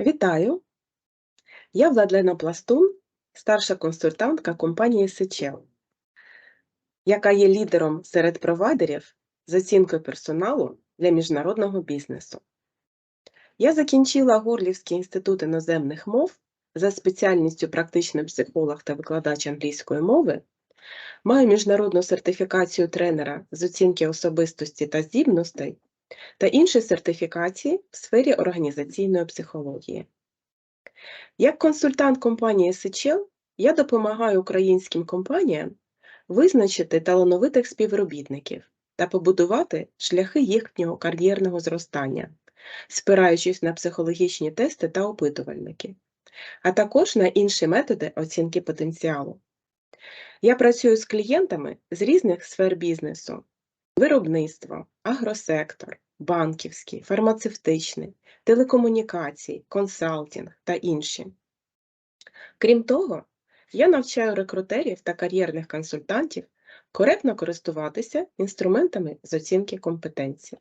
Вітаю! Я Владлена Пластун, старша консультантка компанії Сечел, яка є лідером серед провайдерів з оцінкою персоналу для міжнародного бізнесу. Я закінчила Горлівський інститут іноземних мов за спеціальністю практичний психолог та викладач англійської мови, маю міжнародну сертифікацію тренера з оцінки особистості та здібностей та інші сертифікації в сфері організаційної психології. Як консультант компанії Сечел я допомагаю українським компаніям визначити талановитих співробітників та побудувати шляхи їхнього кар'єрного зростання, спираючись на психологічні тести та опитувальники, а також на інші методи оцінки потенціалу. Я працюю з клієнтами з різних сфер бізнесу: виробництво, агросектор, банківський, фармацевтичний, телекомунікації, консалтинг та інші. Крім того, я навчаю рекрутерів та кар'єрних консультантів коректно користуватися інструментами з оцінки компетенцій.